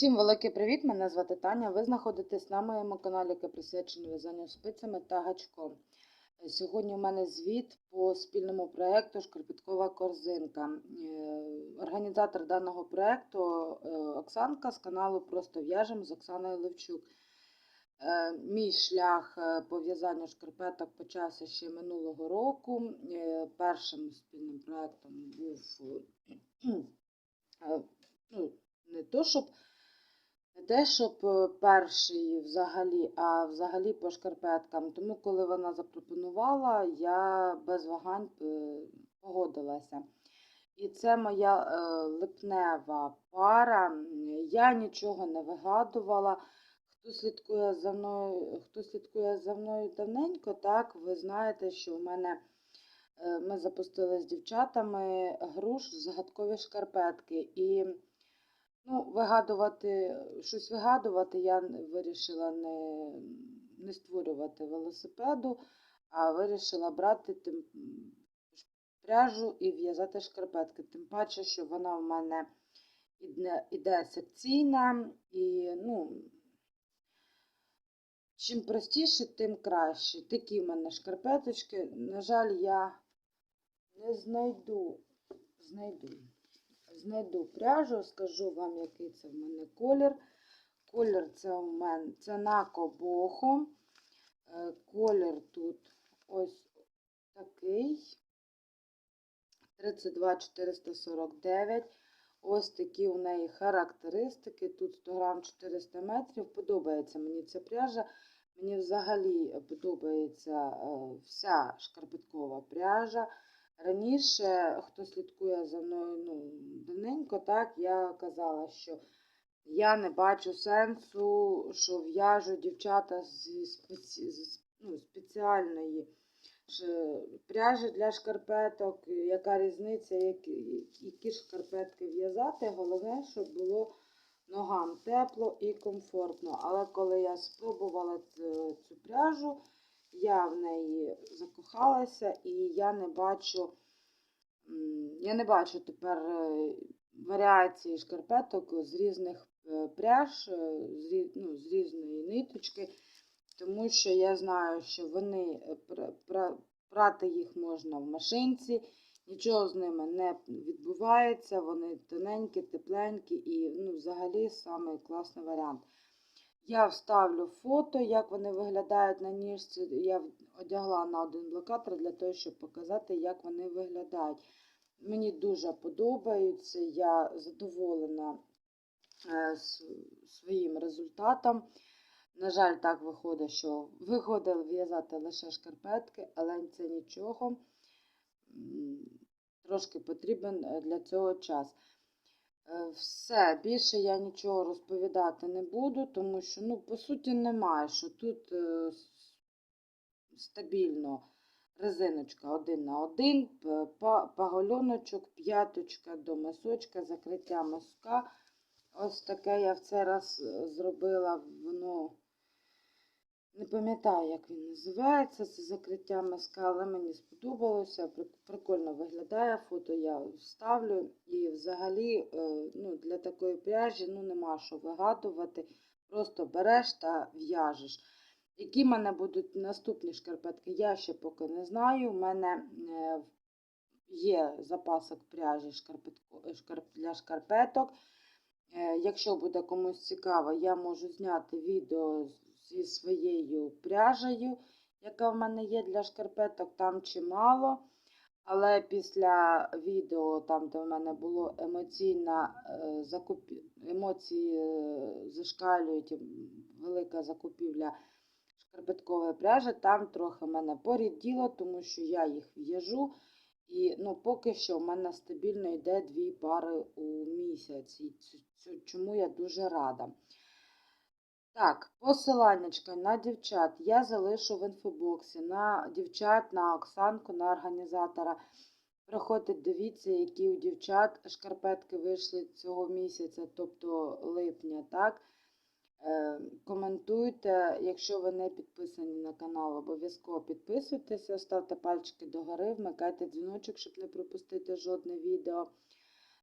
Усім великий привіт! Мене звати Таня. Ви знаходитесь на моєму каналі, який присвячений в'язанню спицями та гачком. Е, Сьогодні у мене звіт по спільному проєкту Шкарпеткова корзинка. Е, Організатор даного проєкту е, Оксанка з каналу Просто в'яжем з Оксаною Левчук. Мій шлях по в'язанню шкарпеток почався ще минулого року. Першим спільним проєктом був ну, не то, щоб не те, щоб е, перший взагалі, а взагалі по шкарпеткам. Тому, коли вона запропонувала, я без вагань е, погодилася. І це моя е, липнева пара. Я нічого не вигадувала. Хто слідкує за мною, хто слідкує за мною давненько, так, ви знаєте, що в мене ми запустили з дівчатами груш загадкові шкарпетки. І Ну, вигадувати, щось вигадувати я вирішила не, не створювати велосипеду, а вирішила брати тим, пряжу і в'язати шкарпетки. Тим паче, що вона в мене іде, секційна і ну, чим простіше, тим краще. Такі в мене шкарпеточки. На жаль, я не знайду, знайду знайду пряжу, скажу вам, який це в мене колір. Колір це у мене це накобохо. Е, Колір тут ось такий. 32449. Ось такі у неї характеристики. Тут 100 грам 400 метрів. Подобається мені ця пряжа. Мені взагалі подобається е, вся шкарпеткова пряжа. Раніше, хто слідкує за мною ну, давненько, так, я казала, що я не бачу сенсу, що в'яжу дівчата зі спеці... ну, спеціальної пряжі для шкарпеток, яка різниця, які, які шкарпетки в'язати. Головне, щоб було ногам тепло і комфортно. Але коли я спробувала цю пряжу, я в неї закохалася і я не бачу, я не бачу тепер е, варіації шкарпеток з різних е, пряж, е, з, ну, з різної ниточки, тому що я знаю, що вони пра- пра- прати їх можна в машинці, нічого з ними не відбувається, вони тоненькі, тепленькі і ну, взагалі самий класний варіант. Я вставлю фото, як вони виглядають на ніжці. Я одягла на один блокатор для того, щоб показати, як вони виглядають. Мені дуже подобаються, я задоволена е, своїм результатом. На жаль, так виходить, що виходить в'язати лише шкарпетки, але це нічого. Трошки потрібен е, для цього час. Е, Все, більше я нічого розповідати не буду, тому що, ну, по суті, немає, що тут е, стабільно резиночка один на один, пагольоночок, п'яточка до мисочка, закриття миска. Ось таке я в цей раз е, зробила, воно не пам'ятаю, як він називається, це закриття миска, але мені сподобалося. Прикольно виглядає, фото я вставлю. І взагалі е, ну, для такої пряжі ну, нема що вигадувати. Просто береш та в'яжеш. Які в мене будуть наступні шкарпетки, я ще поки не знаю. У мене е, є запасок пряжі е, для шкарпеток. Якщо буде комусь цікаво, я можу зняти відео зі своєю пряжею, яка в мене є для шкарпеток, там чимало. Але після відео, там, де в мене було емоційна е, закупі... емоції е, зашкалюють, велика закупівля шкарпеткової пряжі, там трохи мене поріділо, тому що я їх в'яжу. І ну, поки що в мене стабільно йде дві пари у місяць. І чому я дуже рада. Так, посиланнячка на дівчат я залишу в інфобоксі на дівчат, на Оксанку, на організатора. Приходьте, дивіться, які у дівчат шкарпетки вийшли цього місяця, тобто липня, так? Е, Коментуйте, якщо ви не підписані на канал, обов'язково підписуйтеся, ставте пальчики догори, вмикайте дзвіночок, щоб не пропустити жодне відео.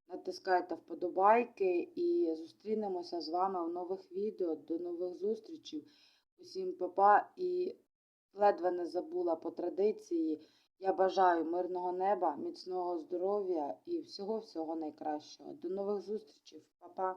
Натискайте вподобайки і зустрінемося з вами в нових відео. До нових зустрічей. Усім па-па і ледве не забула по традиції. Я бажаю мирного неба, міцного здоров'я і всього-всього найкращого. До нових зустрічей. Па-па.